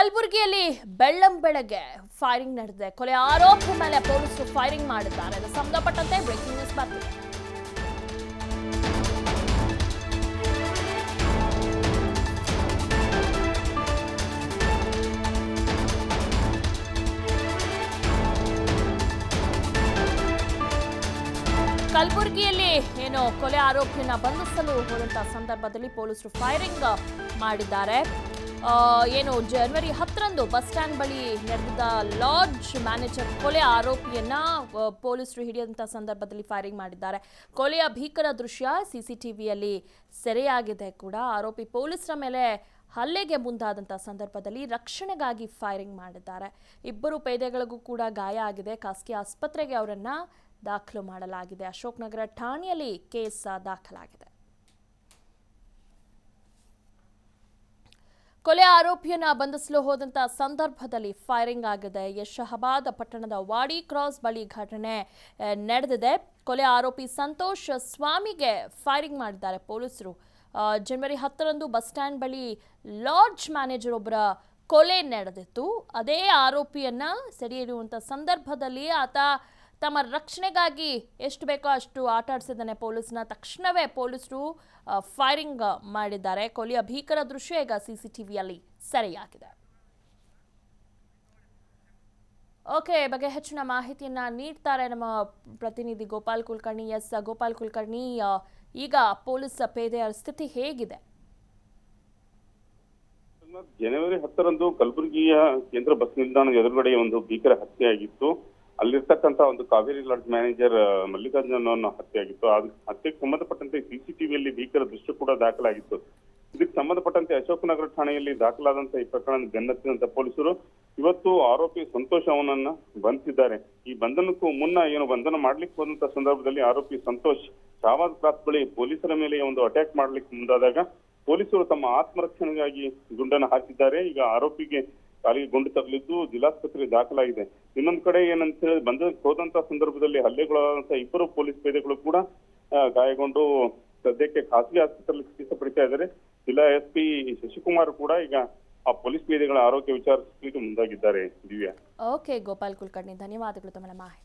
ಕಲಬುರಗಿಯಲ್ಲಿ ಬೆಳ್ಳಂ ಬೆಳಗ್ಗೆ ಫೈರಿಂಗ್ ನಡೆದಿದೆ. ಕೊಲೆ ಆರೋಪಿ ಮೇಲೆ ಪೊಲೀಸರು ಫೈರಿಂಗ್ ಮಾಡಿದ್ದಾರೆ. ಸಂಬಂಧಪಟ್ಟಂತೆ ಬ್ರೇಕಿಂಗ್ ನ್ಯೂಸ್ ಬರ್ತಿದೆ. ಕಲಬುರಗಿಯಲ್ಲಿ ಏನು ಕೊಲೆ ಆರೋಪಿಯನ್ನ ಬಂಧಿಸಲು ಹೋದಂತಹ ಸಂದರ್ಭದಲ್ಲಿ ಪೊಲೀಸರು ಫೈರಿಂಗ್ ಮಾಡಿದ್ದಾರೆ. ಏನು ಜನವರಿ ಹತ್ತರಂದು ಬಸ್ ಸ್ಟ್ಯಾಂಡ್ ಬಳಿ ನಡೆದ ಲಾಡ್ಜ್ ಮ್ಯಾನೇಜರ್ ಕೊಲೆ ಆರೋಪಿಯನ್ನ ಪೊಲೀಸರು ಹಿಡಿಯುವಂಥ ಸಂದರ್ಭದಲ್ಲಿ ಫೈರಿಂಗ್ ಮಾಡಿದ್ದಾರೆ. ಕೊಲೆಯ ಭೀಕರ ದೃಶ್ಯ ಸಿಸಿಟಿವಿಯಲ್ಲಿ ಸೆರೆಯಾಗಿದೆ ಕೂಡ. ಆರೋಪಿ ಪೊಲೀಸರ ಮೇಲೆ ಹಲ್ಲೆಗೆ ಮುಂದಾದಂಥ ಸಂದರ್ಭದಲ್ಲಿ ರಕ್ಷಣೆಗಾಗಿ ಫೈರಿಂಗ್ ಮಾಡಿದ್ದಾರೆ. ಇಬ್ಬರು ಪೇದೆಗಳಿಗೂ ಕೂಡ ಗಾಯ ಆಗಿದೆ. ಖಾಸಗಿ ಆಸ್ಪತ್ರೆಗೆ ಅವರನ್ನು ದಾಖಲು ಮಾಡಲಾಗಿದೆ. ಅಶೋಕ್ ನಗರ ಠಾಣೆಯಲ್ಲಿ ಕೇಸ್ ದಾಖಲಾಗಿದೆ. ಕೊಲೆ ಆರೋಪಿಯನ್ನ ಬಂಧಿಸಲು ಹೋದಂತ ಸಂದರ್ಭದಲ್ಲಿ ಫೈರಿಂಗ್ ಆಗಿದೆ. ಯಶಹಾಬಾದ್ ಪಟ್ಟಣದ ವಾಡಿ ಕ್ರಾಸ್ ಬಳಿ ಘಟನೆ ನಡೆದಿದೆ. ಕೊಲೆ ಆರೋಪಿ ಸಂತೋಷ್ ಸ್ವಾಮಿಗೆ ಫೈರಿಂಗ್ ಮಾಡಿದ್ದಾರೆ ಪೊಲೀಸರು. ಜನವರಿ ಹತ್ತರಂದು ಬಸ್ ಸ್ಟ್ಯಾಂಡ್ ಬಳಿ ಲಾಡ್ಜ್ ಮ್ಯಾನೇಜರ್ ಒಬ್ಬರ ಕೊಲೆ ನಡೆದಿತ್ತು. ಅದೇ ಆರೋಪಿಯನ್ನ ಸೆರೆಯಿರುವಂತ ಸಂದರ್ಭದಲ್ಲಿ ಆತ ತಮ್ಮ ರಕ್ಷಣೆಗಾಗಿ ಎಷ್ಟು ಬೇಕೋ ಅಷ್ಟು ಆಟ ಆಡಿಸಿದ್ದಾನೆ ಪೊಲೀಸ್ನ. ತಕ್ಷಣವೇ ಪೊಲೀಸರು ಫೈರಿಂಗ್ ಮಾಡಿದ್ದಾರೆ. ಕೊಲೆಯ ಭೀಕರ ದೃಶ್ಯ ಈಗ ಸಿ ಸಿ ಟಿವಿಯಲ್ಲಿ ಸೆರೆಯಾಗಿದೆ. ಓಕೆ ಬಗ್ಗೆ ಹೆಚ್ಚಿನ ಮಾಹಿತಿಯನ್ನ ನೀಡ್ತಾರೆ ನಮ್ಮ ಪ್ರತಿನಿಧಿ ಗೋಪಾಲ್ ಕುಲಕರ್ಣಿ. ಎಸ್, ಗೋಪಾಲ್ ಕುಲಕರ್ಣಿ ಈಗ ಪೊಲೀಸ್ ಪೇದೆಯ ಸ್ಥಿತಿ ಹೇಗಿದೆ? ಜನವರಿ ಹತ್ತರಂದು ಕಲಬುರಗಿಯ ಕೇಂದ್ರ ಬಸ್ ನಿಲ್ದಾಣದ ಎದುರುಗಡೆ ಒಂದು ಭೀಕರ ಹತ್ಯೆ ಆಗಿತ್ತು ಅಲ್ಲಿರ್ತಕ್ಕಂತ ಒಂದು ಕಾವೇರಿ ಲಾಡ್ಜ್ ಮ್ಯಾನೇಜರ್ ಮಲ್ಲಿಕಾರ್ಜುನ ಅವನ ಅನ್ನೋ ಹತ್ಯೆ ಆಗಿತ್ತು ಆ ಹತ್ಯೆಗೆ ಸಂಬಂಧಪಟ್ಟಂತೆ ಸಿಸಿಟಿವಿಯಲ್ಲಿ ಭೀಕರ ದೃಶ್ಯ ಕೂಡ ದಾಖಲಾಗಿತ್ತು. ಇದಕ್ಕೆ ಸಂಬಂಧಪಟ್ಟಂತೆ ಅಶೋಕನಗರ ಠಾಣೆಯಲ್ಲಿ ದಾಖಲಾದಂತಹ ಈ ಪ್ರಕರಣ ಬೆನ್ನತ್ತಿದಂತ ಪೊಲೀಸರು ಇವತ್ತು ಆರೋಪಿ ಸಂತೋಷ್ ಅವನನ್ನ ಬಂಧಿಸಿದ್ದಾರೆ. ಈ ಬಂಧನಕ್ಕೂ ಮುನ್ನ ಏನು ಬಂಧನ ಮಾಡ್ಲಿಕ್ಕೆ ಹೋದಂತ ಸಂದರ್ಭದಲ್ಲಿ ಆರೋಪಿ ಸಂತೋಷ್ ಶಾವಾದ್ ಕ್ರಾಸ್ ಬಳಿ ಪೊಲೀಸರ ಮೇಲೆ ಒಂದು ಅಟ್ಯಾಕ್ ಮಾಡ್ಲಿಕ್ಕೆ ಮುಂದಾದಾಗ ಪೊಲೀಸರು ತಮ್ಮ ಆತ್ಮರಕ್ಷಣೆಗಾಗಿ ಗುಂಡನ್ನು ಹಾಕಿದ್ದಾರೆ. ಈಗ ಆರೋಪಿಗೆ ಕಾಲಿಗೆ ಗುಂಡು ತಗಲಿದ್ದು ಜಿಲ್ಲಾಸ್ಪತ್ರೆ ದಾಖಲಾಗಿದೆ. ಇನ್ನೊಂದು ಕಡೆ ಏನಂತ ಹೇಳಿ ಬಂದ ಹೋದಂತ ಸಂದರ್ಭದಲ್ಲಿ ಹಲ್ಲೆಗೊಳಗಾದಂತ ಇಬ್ಬರು ಪೊಲೀಸ್ ಪೇದೆಗಳು ಕೂಡ ಗಾಯಗೊಂಡು ಸದ್ಯಕ್ಕೆ ಖಾಸಗಿ ಆಸ್ಪತ್ರೆಯಲ್ಲಿ ಚಿಕಿತ್ಸೆ ಪಡಿತಾ ಇದ್ದಾರೆ. ಜಿಲ್ಲಾ ಎಸ್ ಪಿ ಶಶಿಕುಮಾರ್ ಕೂಡ ಈಗ ಆ ಪೊಲೀಸ್ ಪೇದೆಗಳ ಆರೋಗ್ಯ ವಿಚಾರಿಸಲಿಕ್ಕೆ ಮುಂದಾಗಿದ್ದಾರೆ. ದಿವ್ಯಾ. ಓಕೆ ಗೋಪಾಲ್ ಕುಲಕರ್ಣಿ, ಧನ್ಯವಾದಗಳು ತಮ್ಮ ಮಾಹಿತಿ.